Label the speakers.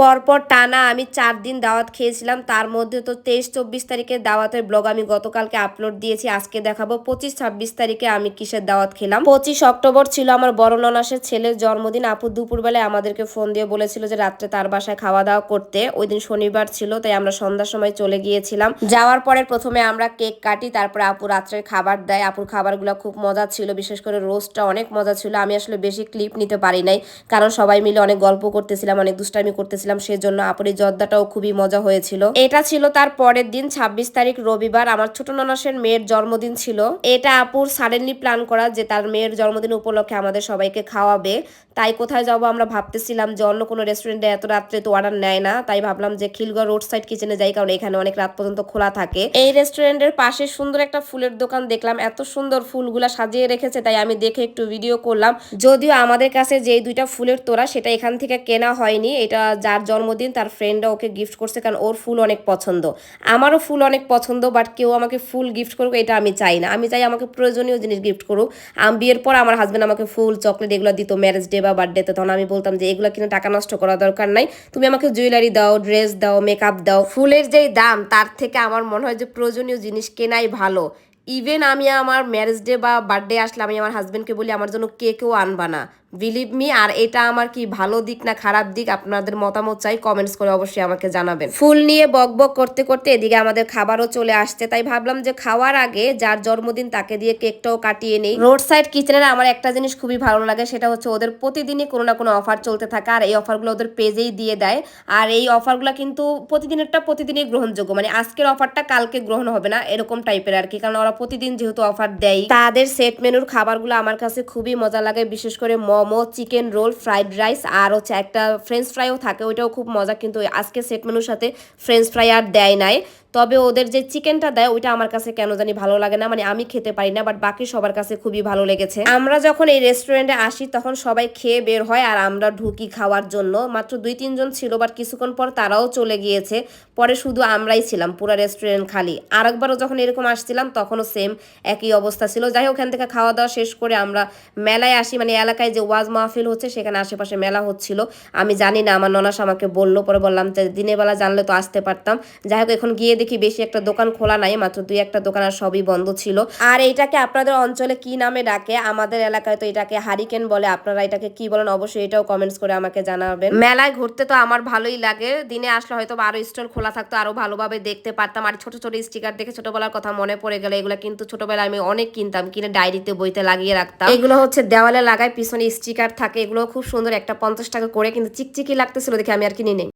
Speaker 1: পরপর টানা আমি চার দিন দাওয়াত খেয়েছিলাম। তার মধ্যে তো তেইশ চব্বিশ তারিখের দাওয়াতের ব্লগ আমি গতকালকে আপলোড দিয়েছি। আজকে দেখাবো পঁচিশ ছাব্বিশ তারিখে আমি কিসের দাওয়াত খেলাম। পঁচিশ অক্টোবর ছিল আমার বড় ননাসের ছেলের জন্মদিন। আপু দুপুরবেলায় আমাদেরকে ফোন দিয়ে বলেছিল যে রাত্রে তার বাসায় খাওয়া দাওয়া করতে। ওই দিন শনিবার ছিল, তাই আমরা সন্ধ্যার সময় চলে গিয়েছিলাম। যাওয়ার পরে প্রথমে আমরা কেক কাটি, তারপরে আপু রাত্রের খাবার দেয়। আপুর খাবারগুলো খুব মজা ছিল, বিশেষ করে রোস্টটা অনেক মজা ছিল। আমি আসলে বেশি ক্লিপ নিতে পারি নাই, কারণ সবাই মিলে অনেক গল্প করতেছিলাম, অনেক দুষ্টামি করতেছিলাম। সেজন্য আপুর জর্দাটাও খুবই মজা হয়েছিল। এটা ছিল তার পরের দিন, ছাব্বিশ তারিখ রবিবার, আমার ছোট ননাসের মেয়ের জন্মদিন ছিল। এটা আপুর সাডেনলি প্ল্যান করা যে তার মেয়ের জন্মদিন উপলক্ষে আমাদের সবাইকে খাওয়াবে। তাই কোথায় যাব আমরা ভাবতেছিলাম যে অন্য কোনো রেস্টুরেন্টে এত রাত্রে তো অর্ডার নেয় না। তাই ভাবলাম যে খিলগড় রোড সাইড কিচেনে যাই, কারণ এখানে অনেক রাত পর্যন্ত খোলা থাকে। এই রেস্টুরেন্টের পাশে সুন্দর একটা ফুলের দোকান দেখলাম। এত সুন্দর ফুলগুলা সাজিয়ে রেখেছে, তাই আমি দেখে একটু ভিডিও করলাম। যদিও আমাদের কাছে যে দুইটা ফুলের তোড়া, সেটা এখান থেকে কেনা হয়নি। এটা যার জন্মদিন, তার ফ্রেন্ডরা ওকে গিফট করছে কারণ ওর ফুল অনেক পছন্দ। আমারও ফুল অনেক পছন্দ বাট কেউ আমাকে ফুল গিফট করুক, এটা আমি চাই না। আমি চাই আমাকে প্রয়োজনীয় জিনিস গিফট করুক। আমি, বিয়ের পর আমার হাজব্যান্ড আমাকে ফুল চকলেট এগুলো দিত ম্যারেজ ডে বা বার্থডেতে তখন আমি বলতাম যে, এগুলো কিনে টাকা নষ্ট করা দরকার নাই। তুমি আমাকে জুয়েলারি দাও ড্রেস দাও মেকআপ দাও। ফুলের যেই দাম, তার থেকে আমার মনে হয় যে প্রয়োজনীয় জিনিস কেনাই ভালো। ইভেন আমি আমার ম্যারেজ ডে বা বার্থডে আসলে আমি আমার হাজব্যান্ডকে বলি, আমার জন্য কেকেও আনবা না। বিলিভ মি আর এটা আমার কি ভালো দিক না খারাপ দিক, আপনাদের মতামত চাই কমেন্টস করে অবশ্যই আমাকে জানাবেন। ফুল নিয়ে বক বক করতে করতে এদিকে আমাদের খাবারও চলে আসছে, তাই ভাবলাম যে খাওয়ার আগে যার জন্মদিন তাকে দিয়ে কেকটাও কাটিয়ে নেই। রোড সাইড কিচেনের আমার একটা জিনিস খুবই ভালো লাগে, সেটা হচ্ছে ওদের প্রতিদিনই কোনো না কোনো অফার চলতে থাকে, আর এই অফারগুলো ওদের পেজেই দিয়ে দেয়। আর এই অফারগুলো কিন্তু প্রতিদিনেরটা প্রতিদিনই গ্রহণযোগ্য মানে আজকের অফারটা কালকে গ্রহণ হবে না, এরকম টাইপের আর কি, কারণ ওরা প্রতিদিন যেহেতু অফার দেয় তাদের সেট মেনুর খাবারগুলো আমার কাছে খুবই মজা লাগে। বিশেষ করে momo chicken roll fried rice আর হচ্ছে একটা ফ্রেঞ্চ ফ্রাইও থাকে, ওইটাও খুব মজা। কিন্তু আজকে সেট মেনুর সাথে ফ্রেঞ্চ ফ্রাই আর দেয় নাই। তবে ওদের যে চিকেনটা দেয়, ওইটা আমার কাছে কেন জানি ভালো লাগে না। মানে আমি খেতে পারি না বাট বাকি সবার কাছে খুবই ভালো লেগেছে। আমরা যখন এই রেস্টুরেন্টে আসি, তখন সবাই খেয়ে বের হয় আর আমরা ঢুকি খাওয়ার জন্য। মাত্র দুই তিনজন ছিল বাট কিছুক্ষণ পর তারাও চলে গিয়েছে। পরে শুধু আমরাই ছিলাম, পুরো রেস্টুরেন্ট খালি। আরেকবারও যখন এরকম আসছিলাম, তখনও সেম একই অবস্থা ছিল। যাই হোক ওখান থেকে খাওয়া দাওয়া শেষ করে আমরা মেলায় আসি। মানে এলাকায় যে ওয়াজ মাহফিল হচ্ছে, সেখানে আশেপাশে মেলা হচ্ছিল। আমি জানি না, আমার ননাস আমাকে বলল, পরে বললাম যে দিনের বেলা জানলে তো আসতে পারতাম। যাই হোক, এখন গিয়ে দেখি বেশি একটা দোকান খোলা নাই, মাত্র দুই একটা দোকান আর সবই বন্ধ ছিল। আর এটাকে আপনাদের অঞ্চলে কি নামে ডাকে? আমাদের এলাকায় তো এটাকে হারিকেন বলে, আপনারা এটাকে কি বলেন অবশ্যই এটাও কমেন্টস করে আমাকে জানাবেন। মেলায় ঘুরতে তো আমার ভালোই লাগে, দিনে আসলে হয়তো আরও স্টল খোলা থাকতো, আরও ভালোভাবে দেখতে পারতাম। আর ছোট ছোট স্টিকার দেখে ছোটবেলার কথা মনে পড়ে গেলে এগুলো কিন্তু ছোটবেলায় আমি অনেক কিনতাম, কিনে ডায়েরিতে বইতে লাগিয়ে রাখতাম। এগুলো হচ্ছে দেওয়ালে লাগায়, পিছনে স্টিকার থাকে, এগুলো খুব সুন্দর একটা পঞ্চাশ টাকা করে, কিন্তু চিকচিকি লাগতেছিল দেখে আমি আর কিনি নেই